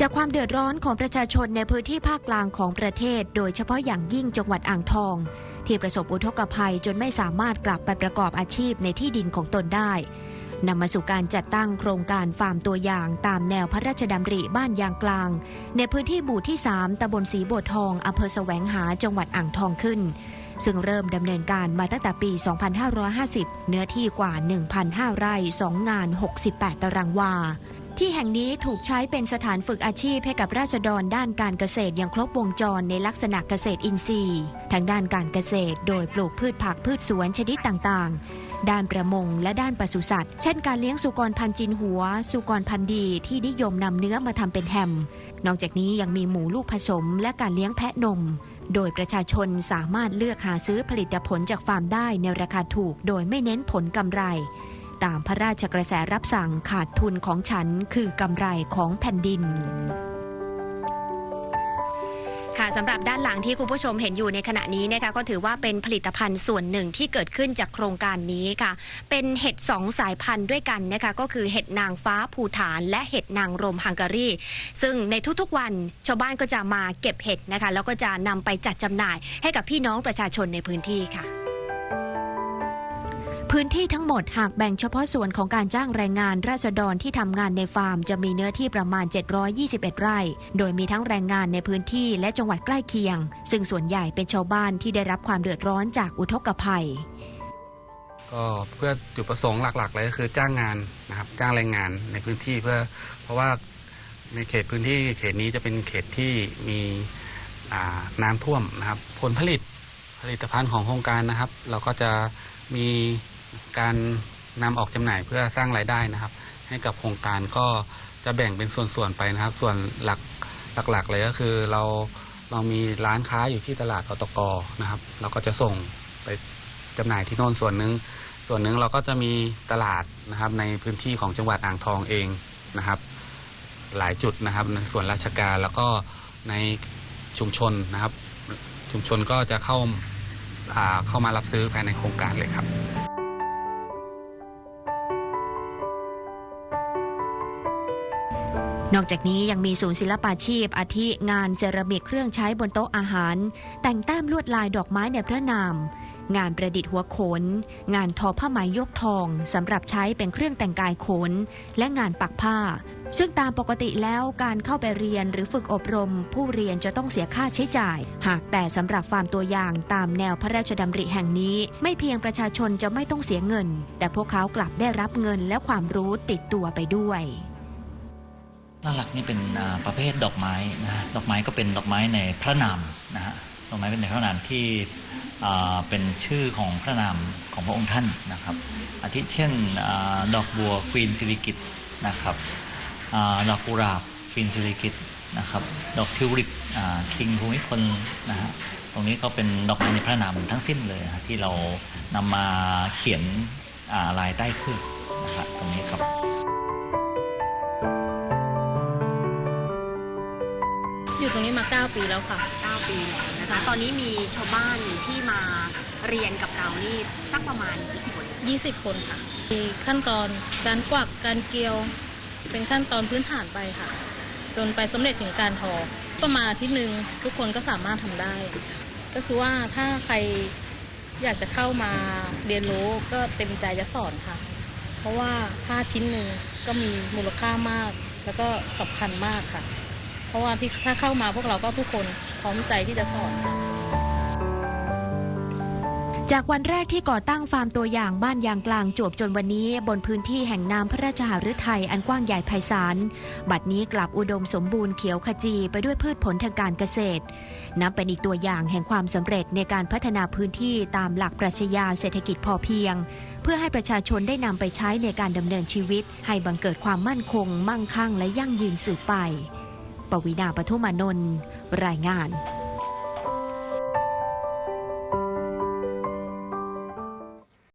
จากความเดือดร้อนของประชาชนในพื้นที่ภาคกลางของประเทศ โดยเฉพาะอย่างยิ่งจังหวัดอ่างทอง ที่ประสบอุทกภัยจนไม่สามารถกลับไปประกอบอาชีพในที่ดินของตนได้นำมาสู่การจัดตั้งโครงการฟาร์มตัวอย่างตามแนวพระราชดำริบ้านยางกลาง ในพื้นที่หมู่ที่ 3ตำบลสีโบวทองอำเภอแสวงหาจังหวัดอ่างทองขึ้น ซึ่งเริ่มดำเนินการมาตั้งแต่ปี 2550 เนื้อที่กว่า 1,500ไร่2งาน 68 ตารางวา ที่แห่งนี้ถูกใช้เป็นสถานฝึกอาชีพให้กับราษฎรด้านการเกษตรอย่างครบวงจรในลักษณะเกษตรอินทรีย์ทั้งด้านการเกษตร โดยปลูกพืชผักพืชสวนชนิดต่างๆ ด้านประมงและด้านปศุสัตว์ เช่นการเลี้ยงสุกรพันจินหัว สุกรพันดีที่นิยมนำเนื้อมาทำเป็นแฮม นอกจากนี้ยังมีหมูลูกผสมและการเลี้ยงแพะนม โดยประชาชนสามารถเลือกหาซื้อผลิตผลจากฟาร์มได้ในราคาถูก โดยไม่เน้นผลกำไร ตามพระราชกระแสรับสั่งขาดทุนของฉันคือกำไรของแผ่นดินค่ะสำหรับด้านหลังที่คุณผู้ชมเห็นอยู่ในขณะนี้นะคะก็ถือว่าเป็นผลิตภัณฑ์ส่วนหนึ่งที่เกิดขึ้นจากโครงการนี้ค่ะ เป็นเห็ดสองสายพันธุ์ด้วยกันนะคะก็คือเห็ดนางฟ้าภูฐาน และเห็ดนางรมฮังการี ซึ่งในทุกๆวันชาวบ้านก็จะมาเก็บเห็ดนะคะแล้วก็จะนำไปจัดจำหน่ายให้กับพี่น้องประชาชนในพื้นที่ค่ะ พื้นที่ทั้งหมดหากแบ่งเฉพาะส่วนของการจ้างแรงงานราษฎรที่ทำงานในฟาร์ม จะมีเนื้อที่ประมาณ 721 ไร่ โดยมีทั้งแรงงานในพื้นที่และจังหวัดใกล้เคียง ซึ่งส่วนใหญ่เป็นชาวบ้านที่ได้รับความเดือดร้อนจากอุทกภัย ก็เพื่อจุดประสงค์หลักๆเลยก็คือจ้างงานนะครับจ้างแรงงานในพื้นที่เพื่อเพราะว่าในเขตพื้นที่เขตนี้จะเป็นเขตที่มีน้ำท่วมนะครับ ผลผลิตผลิตภัณฑ์ของโครงการนะครับ เราก็จะมี การนำออกจำหน่ายเพื่อสร้างรายได้นะครับ ให้กับโครงการก็จะแบ่งเป็นส่วนๆไปนะครับ ส่วนหลักหลักๆเลยก็คือเราเรามีร้านค้าอยู่ที่ตลาดอตกนะครับ เราก็จะส่งไปจำหน่ายที่โน่นส่วนหนึ่งส่วนหนึ่งเราก็จะมีตลาดนะครับ ในพื้นที่ของจังหวัดอ่างทองเองนะครับ หลายจุดนะครับในส่วนราชการแล้วก็ในชุมชนนะครับ ชุมชนก็จะเข้าาเข้ามารับซื้อภายในโครงการเลยครับ นอกจากนี้ยังมีศูนย์ศิลปาชีพ อาทิงานเซรามิกเครื่องใช้บนโต๊ะอาหาร แต่งแต้มลวดลายดอกไม้ในพระนาม งานประดิษฐ์หัวโขน งานทอผ้าไหมยกทองสำหรับใช้เป็นเครื่องแต่งกายโขน และงานปักผ้า ซึ่งตามปกติแล้วการเข้าไปเรียนหรือฝึกอบรม ผู้เรียนจะต้องเสียค่าใช้จ่าย หากแต่สำหรับฟาร์มตัวอย่างตามแนวพระราชดำริแห่งนี้ ไม่เพียงประชาชนจะไม่ต้องเสียเงิน แต่พวกเขากลับได้รับเงินและความรู้ติดตัวไปด้วย หลักนี่เป็นประเภทดอกไม้นะดอกไม้ก็เป็นดอกไม้ในพระนามนะฮะดอกไม้เป็นในพระนามที่เป็นชื่อของพระนามของพระองค์ท่านนะครับอาทิเช่นอดอกบัวควีนสิริกิตนะครับอดอกกุหลาบควีนสิริกิตนะครับดอกทิวลิปคิงภูมิพลนะฮะตรงนี้ก็เป็นดอกไม้ในพระนามทั้งสิ้นเลยที่เรานำมาเขียนลายใต้พืชนะครับตรงนี้ครับ ตรงนี้มา 9 ปีแล้วค่ะ 9 ปีแล้วนะคะ ตอนนี้มีชาวบ้านที่มาเรียนกับเรานี่สักประมาณกี่คน20 คนค่ะ มีขั้นตอนการกวักการเกลียว เป็นขั้นตอนพื้นฐานไปค่ะ จนไปสำเร็จถึงการทอ ประมาณอาทิตย์หนึ่งทุกคนก็สามารถทำได้ ก็คือว่าถ้าใครอยากจะเข้ามาเรียนรู้ก็เต็มใจจะสอนค่ะ เพราะว่าผ้าชิ้นหนึ่งก็มีมูลค่ามาก แล้วก็สำคัญมากค่ะเพ ราะว่าที่ถ้าเข้ามาพวกเราก็ทุกคนพร้อมใจที่จะสอนจากวันแรกที่ก่อตั้งฟาร์มตัวอย่างบ้านยางกลางจวบจนวันนี้ บนพื้นที่แห่งน้ำพระราชหฤทัยอันกว้างใหญ่ไพศาล บัดนี้กลับอุดมสมบูรณ์เขียวขจีไปด้วยพืชผลทางการเกษตร นับเป็นอีกตัวอย่างแห่งความสำเร็จในการพัฒนาพื้นที่ตามหลักปรัชญาเศรษฐกิจพอเพียง เพื่อให้ประชาชนได้นำไปใช้ในการดำเนินชีวิต ให้บังเกิดความมั่นคง มั่งคั่งและยั่งยืนสืบไป ปวีณาปทุมานนท์รายงาน